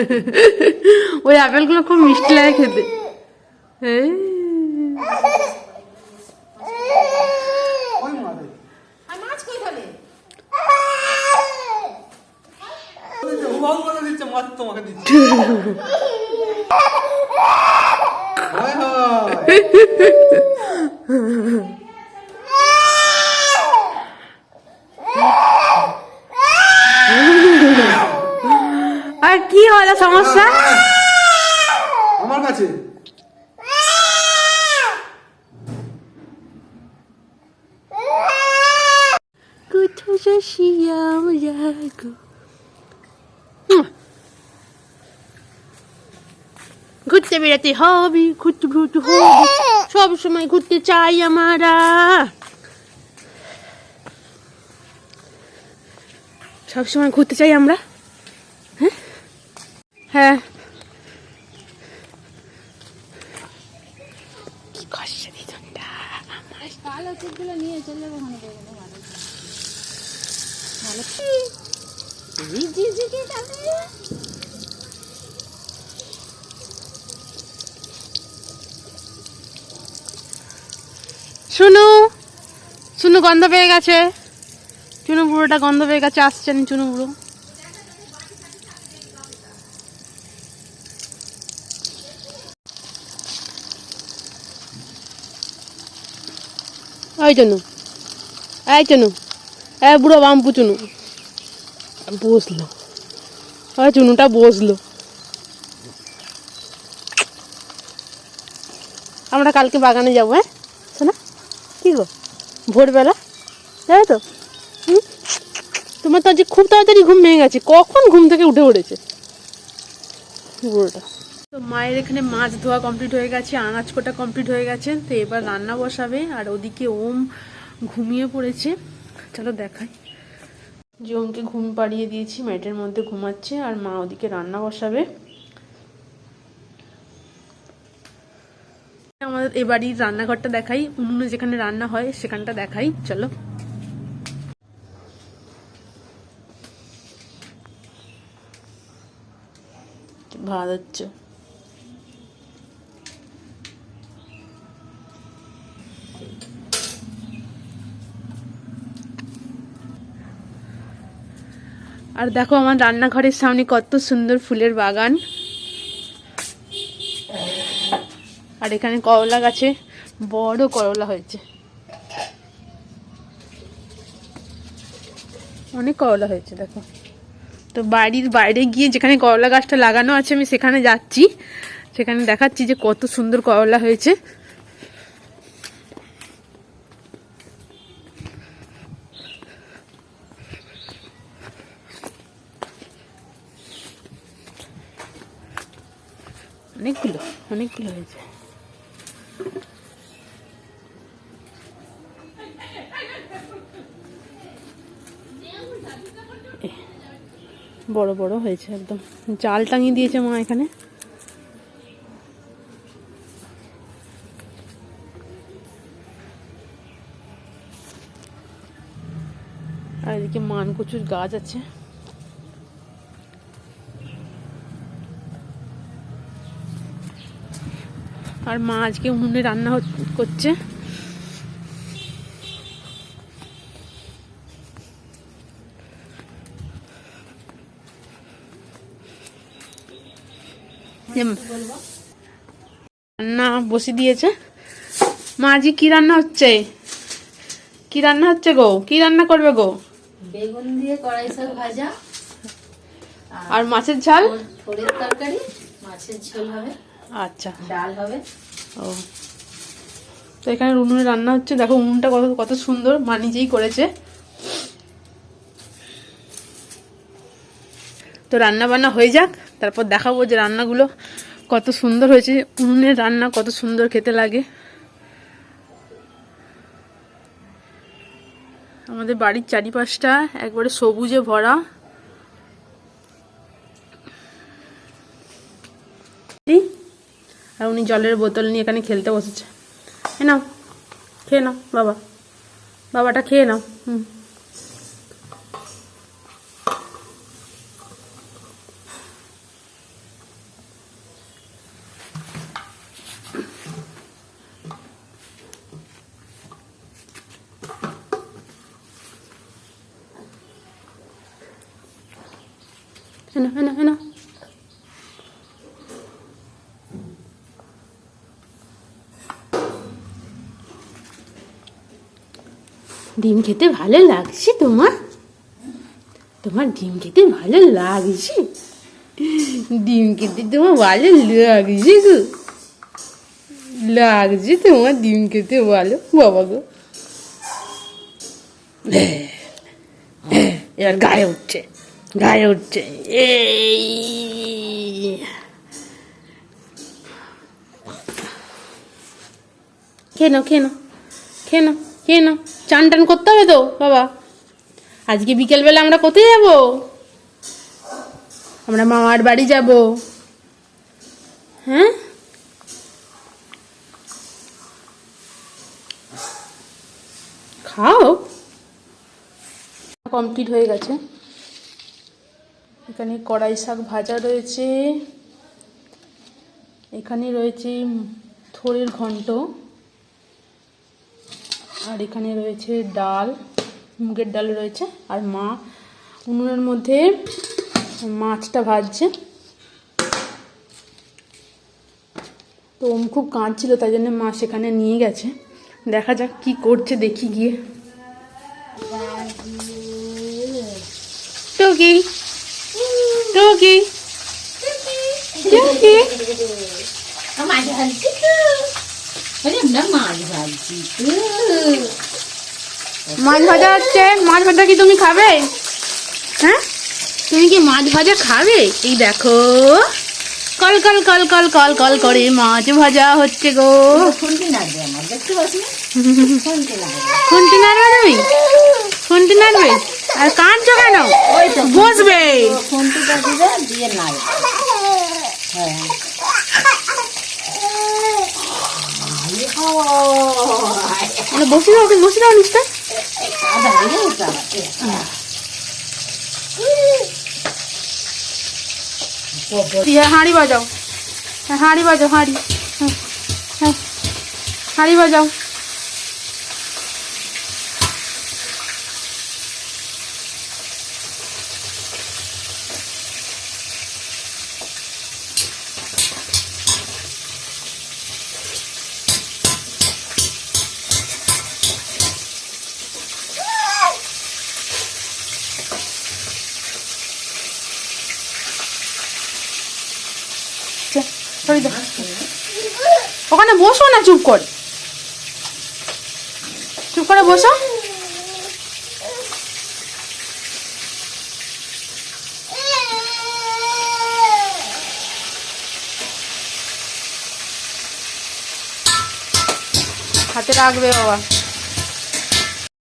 ওই আপেলগুলো খুব মিষ্টি লাগে খেতে। এই ওই মারে আর মাছ কই খাবে উবাউ করে দিচ্ছে মাছ তোমাকে দিচ্ছে হয় হয় আর কি সমস্যা? আমার কাছে। ঘুরতে বেড়াতে হবে ঘুরতে ঘুরতে হবে। সব সময় ঘুরতে চাই আমরা। সব সময় ঘুরতে চাই আমরা হ্যাঁ হ্যাঁ কি কষ্ট দিদনটা আমার কালো নিয়ে চলে ওখানে ভালো শুনু শুনু গন্ধ পেয়ে গেছে। চুনু বুড়োটা গন্ধ পেয়ে গেছে আসছেন চুনু বুড়ো। এই চনু এই চনু এই বুড়ো বাম্পু চুনু বসল। ওই চুনুটা বসল। আমরা কালকে বাগানে যাব হ্যাঁ? শোনা। কি গো? ভোরবেলা? তাই তো? তোমার তো আজকে খুব তাড়াতাড়ি ঘুম ভেঙে গেছে। কখন ঘুম থেকে উঠে পড়েছে? বুড়োটা। তো মায়ের এখানে মাছ ধোয়া কমপ্লিট হয়ে গেছে আনাজ কোটা কমপ্লিট হয়ে গেছে। তো এবার রান্না বসাবে, আর ওদিকে ওম ঘুমিয়ে পড়েছে। চলো দেখাই। যে ওমকে ঘুম পাড়িয়ে দিয়েছি, ম্যাটের মধ্যে ঘুমাচ্ছে, আর মা ওদিকে রান্না বসাবে। আমাদের এ বাড়ির রান্নাঘরটা দেখাই, উনুনে যেখানে রান্না হয় সেখানটা দেখাই, চলো। ভাত হচ্ছে। আর দেখো আমার রান্নাঘরের সামনে কত সুন্দর ফুলের বাগান। আর এখানে করলা গাছে বড় করলা হয়েছে। অনেক করলা হয়েছে, দেখো। তো বাড়ির বাইরে গিয়ে যেখানে করলা গাছটা লাগানো আছে, আমি সেখানে যাচ্ছি। সেখানে দেখাচ্ছি যে কত সুন্দর করলা হয়েছে। অনেকগুলো অনেকগুলো হয়েছে। বড় বড় হয়েছে একদম। জাল টাঙিয়ে দিয়েছে মা এখানে। আর এদিকে মানকচুর গাছ আছে। আর মা আজকে উনুনে রান্না করছে। রান্না বসে দিয়েছে। মা আজকে কি রান্না হচ্ছে? কি রান্না হচ্ছে গো? কি রান্না করবে গো? বেগুন দিয়ে কড়াই শাক ভাজা। আর মাছের ঝাল? তরকারি মাছের ঝোল হবে। আচ্ছা। ডাল হবে। ও। তো এখানে উনুনে রান্না হচ্ছে। দেখো উনুনটা কত কত সুন্দর। মা নিজেই করেছে। তো রান্না বান্না হয়ে যাক। তারপর দেখাবো যে রান্নাগুলো কত সুন্দর হয়েছে। উনুনের রান্না কত সুন্দর খেতে লাগে। আমাদের বাড়ির চারিপাশটা একবারে সবুজে ভরা। এই, আর উনি জলের বোতল নিয়ে এখানে খেলতে বসেছে। এ নাও, খেয়ে নাও, বাবা। বাবাটা খেয়ে নাও, হুম। হ্যাঁ হ্যাঁ هنا ডিম খেতে ভালো লাগছে তোমার? তোমার ডিম খেতে ভালো লাগছে? ডিম খেতে তোমার ভালো লাগছে গো। লাগছে তোমার ডিম খেতে ভালো, বাবা গো। এবার গায়ে উঠছে গায়ে উঠছে। এই। কেন খেয়ে নাও। নাও। চান টান করতে হবে তো, বাবা। আজকে বিকেলবেলা আমরা কোথায় যাব? আমরা মামার বাড়ি যাব। হ্যাঁ? খাও। কমপ্লিট হয়ে গেছে। এখানে কড়াই শাক ভাজা রয়েছে। এখানে রয়েছে থোড়ের ঘন্ট। আর এখানে রয়েছে ডাল, মুগের ডাল রয়েছে, আর মা উনুনের মধ্যে মাছটা ভাজছে। তো ওম খুব কাঁদছিল, তাই জন্য মা সেখানে নিয়ে গেছে। দেখা যাক কি করছে, দেখি গিয়ে। টুকি টুকি টুকি। আমরা মাছ ভাজছি। মাছ ভাজা হচ্ছে? মাছ ভাজা কি তুমি খাবে? হ্যাঁ? তুমি কি মাছ ভাজা খাবে? এই দেখো। কল কল কল কল কল কল করে মাছ ভাজা হচ্ছে গো। ফোনটি নাড়বে আমার দেখতে পাচ্ছি? খুনটি নাড়বে। তুমি? খুনটি নাড়বে? আর কাঁদছো কেন? বসবে। ফোনটিটা দিয়ে নাড়বে। হ্যাঁ। বসে দাও বসে দাও নিচটা হাঁড়ি বাজাও হাঁড়ি বাজাও হাঁড়ি হাঁড়ি বাজাও দাও। ওখানে বসো না, চুপ করে। চুপ করে বসো। হাতে রাখবে বাবা।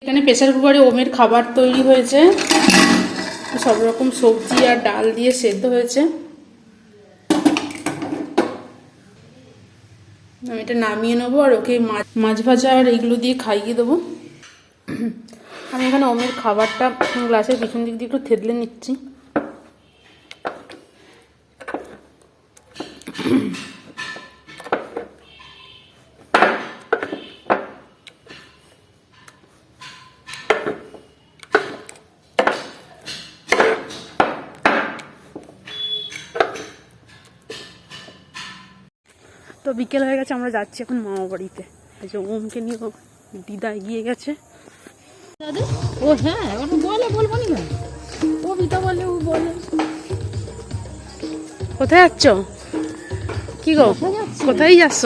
এখানে প্রেসার কুকারে ওমের খাবার তৈরি হয়েছে। সব রকম সবজি আর ডাল দিয়ে সেদ্ধ হয়েছে। আমি এটা নামিয়ে নেব আর ওকে মাছ মাছ ভাজা আর এইগুলো দিয়ে খাইয়ে দেবো। আমি এখানে ওমের খাবারটা গ্লাসের পিছন দিক দিয়ে একটু থেতলে নিচ্ছি। বিকেল হয়ে গেছে আমরা যাচ্ছি এখন মামা বাড়িতে এই যে ওমকে নিয়ে ও দিদা এগিয়ে গেছে ও হ্যাঁ ওটা বলে বলবো না কবিতা বলে ও বলে কোথায় যাচ্ছ কি গো কোথায় যাচ্ছ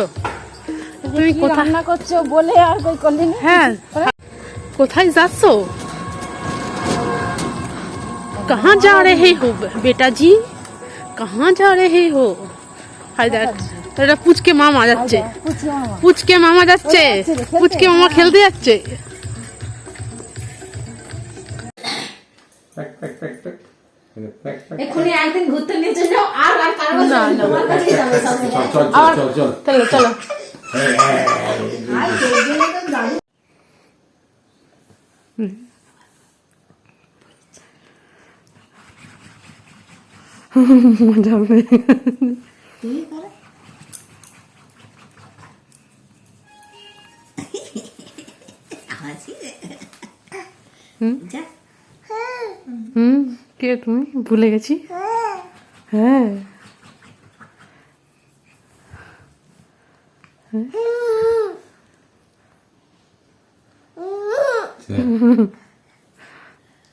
তুমি কি কোথায় রান্না করছো বলে আর কই করলি না হ্যাঁ কোথায় যাচ্ছ कहाँ जा रहे हो बेटा जी कहाँ जा रहे हो হাই দেখ এটা পুচকে মামা যাচ্ছে। পুচকে মামা। যাচ্ছে? পুচকে মামা খেলতে যাচ্ছে। প্যাক প্যাক যা হুম কে তুমি ভুলে গেছি হ্যাঁ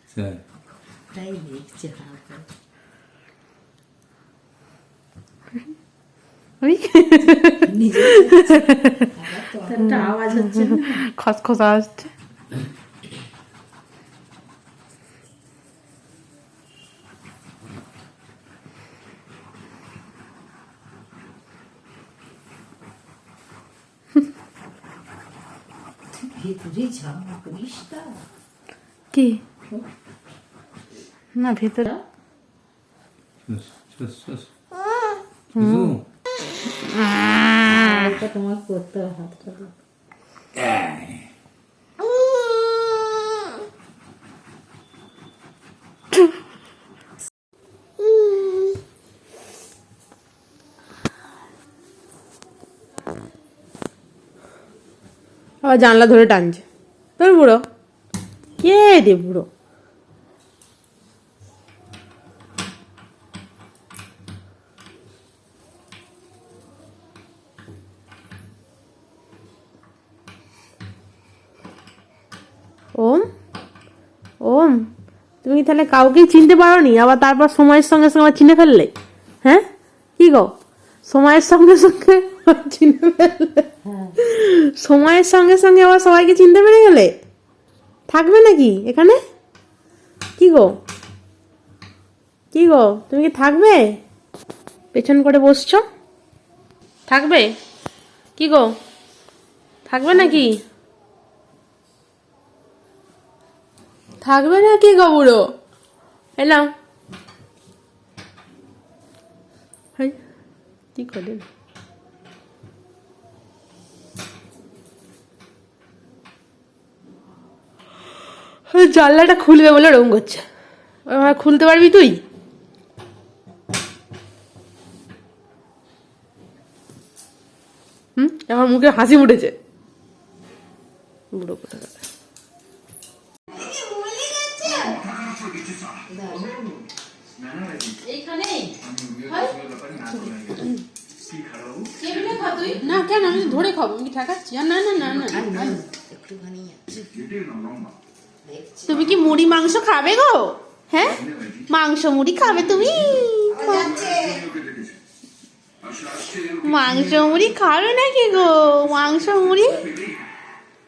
স্যার তাই দেখছে হাঁ করে। ওই নিজে তার একটা আওয়াজ হচ্ছে না খসখসা আসছে ভেতরে করিস তা কি না ভেতরে তোমার করতে হবে আবার জানলা ধরে টানছে। তোর বুড়ো? কে দে বুড়ো? ওম ওম, তুমি তাহলে কাউকেই চিনতে পারো নি আবার তারপর সময়ের সঙ্গে সঙ্গে চিনে ফেললে? হ্যাঁ? কি গো? সময়ের সঙ্গে সঙ্গে চিনে ফেললে হ্যাঁ সময়ের সঙ্গে সঙ্গে আবার সবাইকে চিনতে পেরে গেলে? থাকবে নাকি এখানে? কি গো? কি গো? তুমি কি থাকবে? পেছন করে বসছ? থাকবে? কি গো? থাকবে নাকি? থাকবে নাকি গো বুড়ো? এলাম কি করে? জানলাটা খুলবে বলে ওরকম করছে। খুলতে পারবি তুই? হুম? আমার মুখে হাসি উঠেছে বুড়ো। না কেন? আমি ধরে খাব। আমি ঠেকাচ্ছি। না না না না একটুখানি তুমি কি মুড়ি মাংস খাবে গো? হ্যাঁ? মাংস মুড়ি খাবে তুমি? মাংস মুড়ি খাবে নাকি গো? মাংস মুড়ি?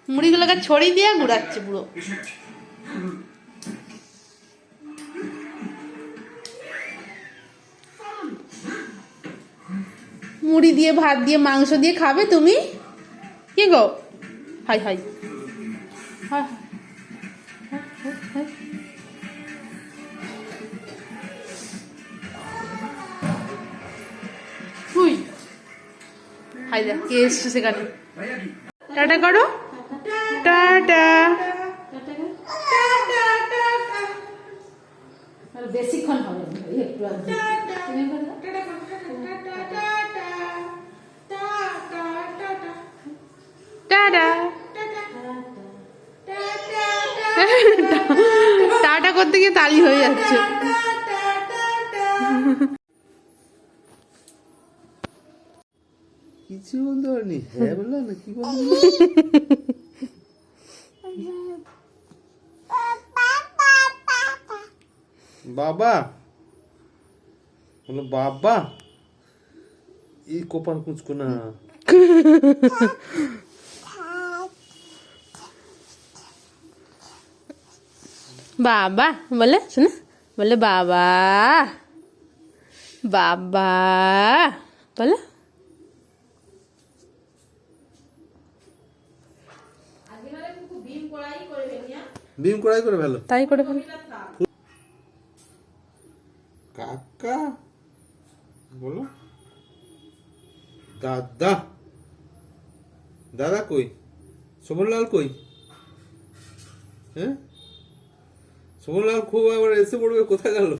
মুড়িগুলোকে ছড়িয়ে দিয়ে ঘুরাচ্ছে পুরো। মুড়ি দিয়ে ভাত দিয়ে মাংস দিয়ে খাবে তুমি? কি গো? হাই। Hi hi. হাই হুই হাই দেখ কে এসছে সেখানে টাটা করো টাটা যাচ্ছে কিছু বলতে পারিনি হ্যাঁ বললাম না কি বললাম বাবা। বলো বাবা। এই কোপান কুচকো না। বাবা বলে শোনা। বলে বাবা বাবা বলে। বিম কড়াই করে ফেলো। তাই করে ফেলে। কাকা বলো। দাদা দাদা কই? সমরলাল কই? হ্যাঁ? সমরলাল খুব আবার এসে পড়বে কোথায় গেল?